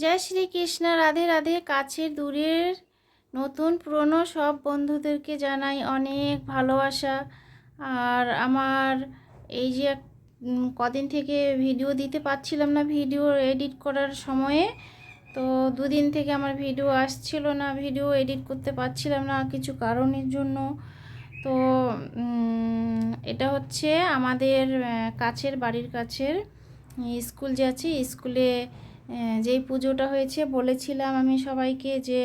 জয় শ্রীকৃষ্ণ, রাধে রাধে। কাছের দূরের নতুন পুরনো সব বন্ধুদেরকে জানাই অনেক ভালোবাসা। আর আমার এই যে কদিন থেকে ভিডিও দিতে পারছিলাম না, ভিডিও এডিট করার সময়ে। তো দুদিন থেকে আমার ভিডিও আসছিল না, ভিডিও এডিট করতে পারছিলাম না কিছু কারণের জন্য। তো এটা হচ্ছে আমাদের কাছের, বাড়ির কাছের স্কুল যে আছে স্কুলে যেই পুজোটা হয়েছে বলেছিলাম আমি সবাইকে যে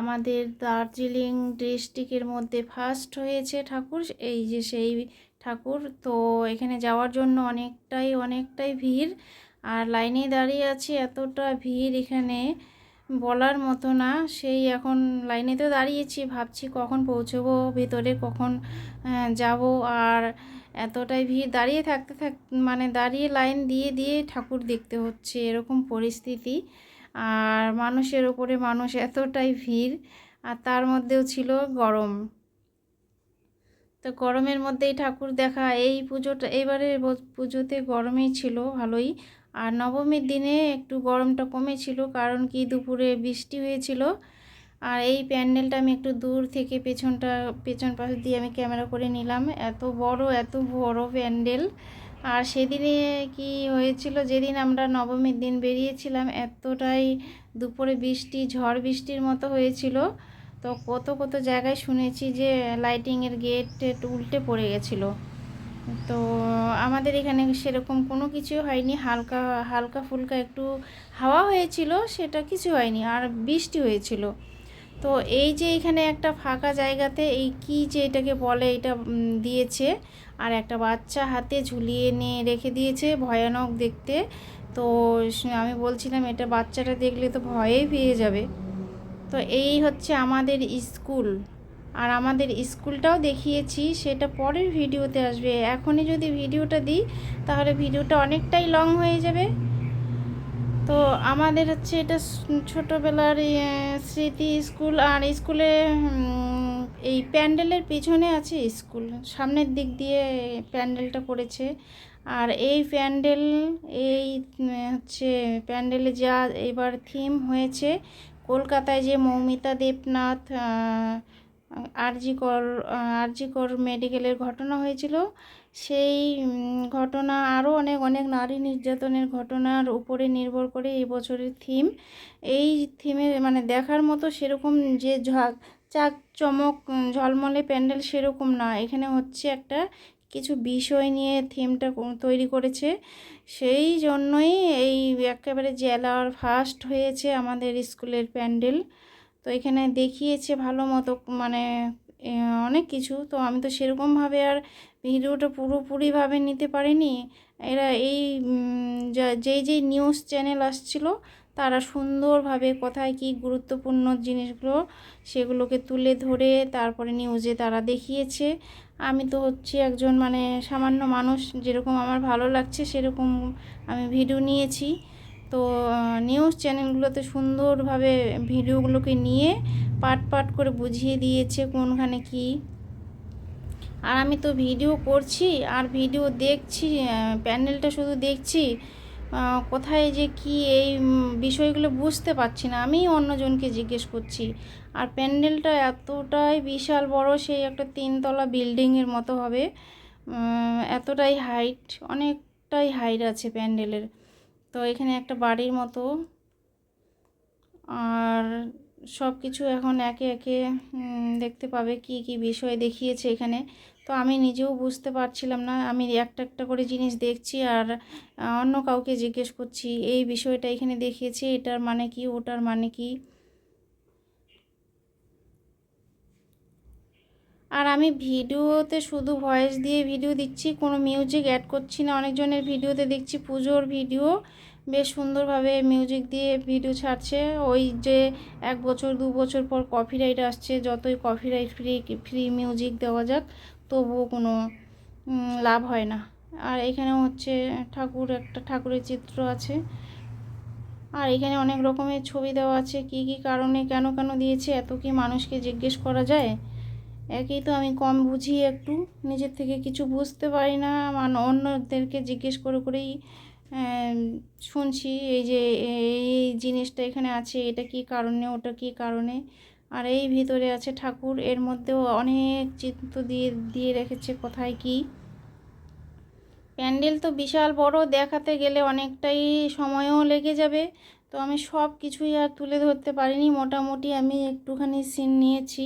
আমাদের দার্জিলিং ডিস্ট্রিক্টের মধ্যে ফার্স্ট হয়েছে ঠাকুর, এই যে সেই ঠাকুর। তো এখানে যাওয়ার জন্য অনেকটাই অনেকটাই ভিড়। আর লাইনে দাঁড়িয়ে আছি এতটা ভিড় এখানে বলার মতো না। সেই এখন লাইনে তো দাঁড়িয়েছি, ভাবছি কখন পৌঁছবো, ভেতরে কখন যাব। আর এতটাই ভিড়, দাঁড়িয়ে থাকতে থাক মানে দাঁড়িয়ে লাইন দিয়ে দিয়ে ঠাকুর দেখতে হচ্ছে এরকম পরিস্থিতি। আর মানুষের ওপরে মানুষ এতটাই ভিড়, আর তার মধ্যেও ছিল গরম। তো গরমের মধ্যেই ঠাকুর দেখা, এই পুজোটা এবারে পুজোতে গরমেই ছিল ভালোই। আর নবমীর দিনে একটু গরমটা কমেছিল, কারণ কি দুপুরে বৃষ্টি হয়েছিল। আর এই প্যান্ডেলটা আমি একটু দূর থেকে পেছনটা, পেছন পাশ দিয়ে আমি ক্যামেরা করে নিলাম। এত বড় এত বড় প্যান্ডেল। আর সেদিনে কি হয়েছিল? যেদিন আমরা নবমীর দিন বেরিয়েছিলাম, এতটাই দুপুরে বৃষ্টি, ঝড় বৃষ্টির মতো হয়েছিল। তো কত কত জায়গায় শুনেছি যে লাইটিংয়ের গেট উল্টে পড়ে গেছিল। তো আমাদের এখানে সেরকম কোনো কিছু হয়নি। হালকা হালকা ফুলকা একটু হাওয়া হয়েছিল, সেটা কিছু হয়নি। আর বৃষ্টি হয়েছিল। তো এই যে এখানে একটা ফাঁকা জায়গাতে এই কি যে এটাকে বলে এটা দিয়েছে। আর একটা বাচ্চা হাতে ঝুলিয়ে নিয়ে রেখে দিয়েছে, ভয়ানক দেখতে। তো আমি বলছিলাম এটা বাচ্চাটা দেখলে তো ভয়েই পেয়ে যাবে। তো এই হচ্ছে আমাদের স্কুল। আর আমাদের স্কুলটাও দেখিয়েছি, সেটা পরের ভিডিওতে আসবে। এখনই যদি ভিডিওটা দিই, তাহলে ভিডিওটা অনেকটাই লং হয়ে যাবে। তো আমাদের হচ্ছে এটা ছোটবেলার ইয়ে, স্মৃতি স্কুল আর স্কুলে এই প্যান্ডেলের পিছনে আছে স্কুল। সামনের দিক দিয়ে প্যান্ডেলটা করেছে আর এই প্যান্ডেল এই হচ্ছে প্যান্ডেলে যা এবার থিম হয়েছে কলকাতায় যে মৌমিতা দেবনাথ আরজিকর আরজিকর মেডিকেলের ঘটনা হয়েছিল সেই ঘটনা আরও অনেক অনেক নারী নির্যাতনের ঘটনার উপরে নির্ভর করে এই বছরের থিম এই থিমে মানে দেখার মতো সেরকম যে ঝাঁক, চাক, চমক ঝলমলে প্যান্ডেল সেরকম না। এখানে হচ্ছে একটা কিছু বিষয় নিয়ে থিমটা তৈরি করেছে। সেই জন্যই এই একেবারে জেলার ফার্স্ট হয়েছে আমাদের স্কুলের প্যান্ডেল। তো এখানে দেখিয়েছে ভালো মতো মানে অনেক কিছু। তো আমি তো সেরকমভাবে আর ভিডিওটা পুরোপুরিভাবে নিতে পারেনি। এরা এই যেই যেই নিউজ চ্যানেল আসছিল, তারা সুন্দরভাবে কোথায় কি গুরুত্বপূর্ণ জিনিসগুলো সেগুলোকে তুলে ধরে তারপরে নিউজে তারা দেখিয়েছে। আমি তো হচ্ছে একজন মানে সামান্য মানুষ, যেরকম আমার ভালো লাগছে সেরকম আমি ভিডিও নিয়েছি। তো নিউজ চ্যানেলগুলোতে সুন্দরভাবে ভিডিওগুলোকে নিয়ে পাট পাট করে বুঝিয়ে দিয়েছে কোনখানে কি আর আমি তো ভিডিও করছি, আর ভিডিও দেখছি প্যান্ডেলটা শুধু দেখছি কোথায় যে কি এই বিষয়গুলো বুঝতে পারছি না। আমি অন্যজনকে জিজ্ঞেস করছি। আর প্যান্ডেলটা এতটাই বিশাল বড়, সেই একটা তিনতলা বিল্ডিংয়ের মতো হবে। এতটাই হাইট অনেকটাই হাইট আছে প্যান্ডেলের তো এখানে একটা বাড়ির মতো। আর সব কিছু এখন একে একে দেখতে পাবে কি কি বিষয় দেখিয়েছে এখানে। তো আমি নিজেও বুঝতে পারছিলাম না, আমি একটা একটা করে জিনিস দেখছি আর অন্য কাউকে জিজ্ঞেস করছি, এই বিষয়টা এখানে দেখিয়েছে, এটার মানে কি, ওটার মানে কি? আর আমি ভিডিওতে শুধু ভয়েস দিয়ে ভিডিও দিচ্ছি, কোনো মিউজিক অ্যাড করছি না, অনেকজনের ভিডিওতে দেখছি, পুজোর ভিডিও। বেশ সুন্দরভাবে মিউজিক দিয়ে ভিডিও ছাড়ছে। ওই যে এক বছর, দু বছর পর কপিরাইট আসছে, যতই কপিরাইট ফ্রি ফ্রি মিউজিক দেওয়া যাক, তবুও কোনো লাভ হয় না। আর এখানেও হচ্ছে ঠাকুর, একটা ঠাকুরের চিত্র আছে। আর এখানে অনেক রকমের ছবি দেওয়া আছে, কি কি কারণে, কেন কেন দিয়েছে, এত কি মানুষকে জিজ্ঞেস করা যায়? একেই তো আমি কম বুঝি একটু, নিজের থেকে কিছু বুঝতে পারি না অন্যদেরকে জিজ্ঞেস করে করেই শুনছি এই যে এই জিনিসটা এখানে আছে, এটা কি কারণে, ওটা কি কারণে? আর এই ভিতরে আছে ঠাকুর, এর মধ্যেও অনেক চিত্র দিয়ে দিয়ে রেখেছে, কোথায় কি? প্যান্ডেল তো বিশাল বড়, দেখাতে গেলে অনেকটাই সময়ও লেগে যাবে। তো আমি সব কিছুই আর তুলে ধরতে পারিনি, মোটামুটি আমি একটুখানি সিন নিয়েছি।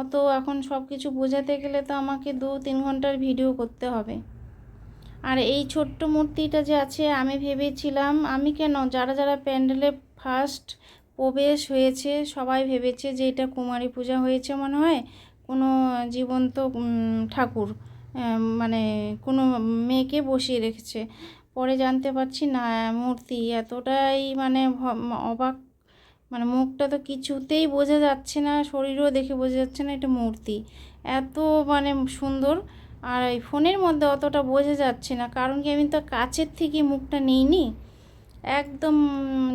অত এখন সব কিছু বোঝাতে গেলে তো আমাকে দু তিন ঘণ্টার ভিডিও করতে হবে। আর এই ছোট্ট মূর্তিটা যে আছে, আমি ভেবেছিলাম, আমি কেন? যারা যারা প্যান্ডেলে ফার্স্ট প্রবেশ হয়েছে, সবাই ভেবেছে যে এটা কুমারী পূজা হয়েছে মনে হয়, কোনো জীবন্ত ঠাকুর মানে কোনো মেয়েকে বসিয়ে রেখেছে। পরে জানতে পারছি, না, মূর্তি এতটাই মানে অবাক মানে মুখটা তো কিছুতেই বোঝা যাচ্ছে না, শরীরও দেখে বোঝা যাচ্ছে না এটা মূর্তি। এত মানে সুন্দর আর এই ফোনের মধ্যে অতটা বোঝা যাচ্ছে না, কারণ কি আমি তো কাছের থেকে মুখটা নিইনি। একদম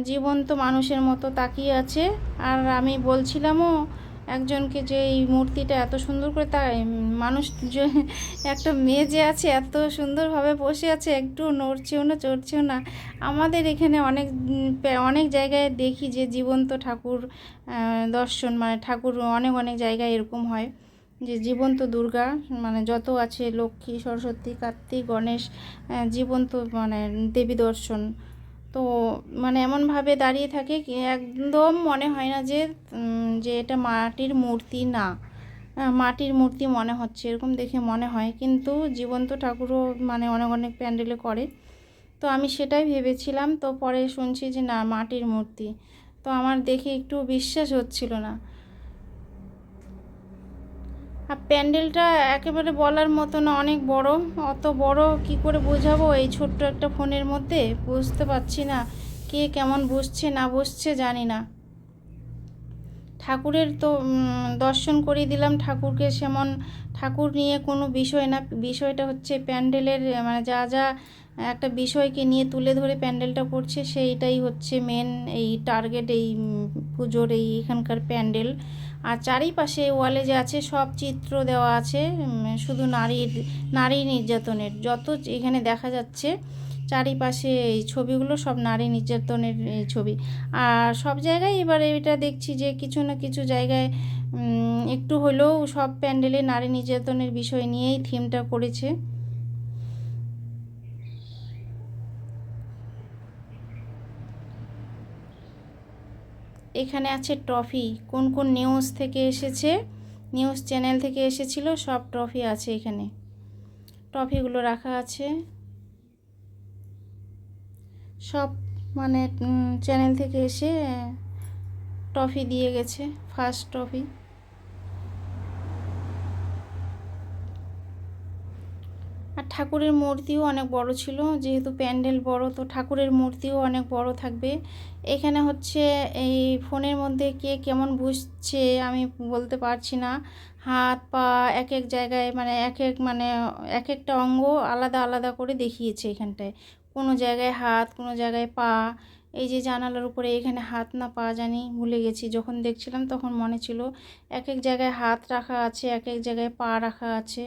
জীবন্ত মানুষের মতো তাকিয়ে আছে। আর আমি বলছিলামও একজনকে যে এই মূর্তিটা এত সুন্দর করে তা মানুষ যে একটা মেয়ে যে আছে, এত সুন্দরভাবে বসে আছে, একটু নড়ছেও না, চড়ছেও না। আমাদের এখানে অনেক অনেক জায়গায় দেখি যে জীবন্ত ঠাকুর দর্শন মানে ঠাকুর অনেক অনেক জায়গায় এরকম হয়। যে জীবন্ত দুর্গা মানে যত আছে লক্ষ্মী, সরস্বতী, কার্তিক, গণেশ জীবন্ত মানে দেবী দর্শন। তো মানে এমনভাবে দাঁড়িয়ে থাকে একদম মনে হয় না যে যে এটা মাটির মূর্তি না। মাটির মূর্তি মনে হচ্ছে, এরকম দেখে মনে হয়। কিন্তু জীবন্ত ঠাকুরও মানে অনেক অনেক প্যান্ডেলে করে। তো আমি সেটাই ভেবেছিলাম, তো পরে শুনছি যে না, মাটির মূর্তি। তো আমার দেখে একটু বিশ্বাস হচ্ছিল না। আর প্যান্ডেলটা একেবারে বলার মতো না, অনেক বড়। অত বড় কি করে বোঝাবো? এই ছোট্ট একটা ফোনের মধ্যে বুঝতে পারছি না, কে কেমন বসছে না বসছে জানি না। ঠাকুরের তো দর্শন করিয়ে দিলাম, ঠাকুরকে সেমন, ঠাকুর নিয়ে কোনো বিষয় না। বিষয়টা হচ্ছে প্যান্ডেলের মানে যা যা একটা বিষয়কে নিয়ে তুলে ধরে প্যান্ডেলটা করছে, সেইটাই হচ্ছে মেন এই টার্গেট এই পুজোর এই এখানকার প্যান্ডেল। আর চারিপাশে ওয়ালে যে আছে সব চিত্র দেওয়া আছে শুধু নারীর নারী নির্যাতনের। যত এখানে দেখা যাচ্ছে, চারিপাশে এই ছবিগুলো সব নারী নির্যাতনের, এই ছবি। আর সব জায়গায় এবার এটা দেখছি যে কিছু না কিছু জায়গায় একটু হলেও সব প্যান্ডেলে নারী নির্যাতনের বিষয় নিয়েই থিমটা করেছে। এখানে আছে ট্রফি। কোন কোন নিউজ থেকে এসেছে? নিউজ চ্যানেল থেকে এসেছিল, সব ট্রফি আছে এখানে। ট্রফিগুলো রাখা আছে। সব মানে চ্যানেল থেকে এসে ট্রফি দিয়ে গেছে ফার্স্ট ট্রফি ঠাকুরের মূর্তিও অনেক বড় ছিল, যেহেতু প্যান্ডেল বড়, তো ঠাকুরের মূর্তিও অনেক বড় থাকবে। এখানে হচ্ছে এই ফোনের মধ্যে কে কেমন বুঝছে আমি বলতে পারছি না। হাত, পা এক এক জায়গায় মানে এক এক মানে এক একটা অঙ্গ আলাদা আলাদা করে দেখিয়েছে এখানটায়। কোনো জায়গায় হাত, কোনো জায়গায় পা। এই যে জানালার উপরে এখানে হাত না পা জানি, ভুলে গেছি। যখন দেখছিলাম তখন মনে ছিল এক এক জায়গায় হাত রাখা আছে, এক এক জায়গায় পা রাখা আছে।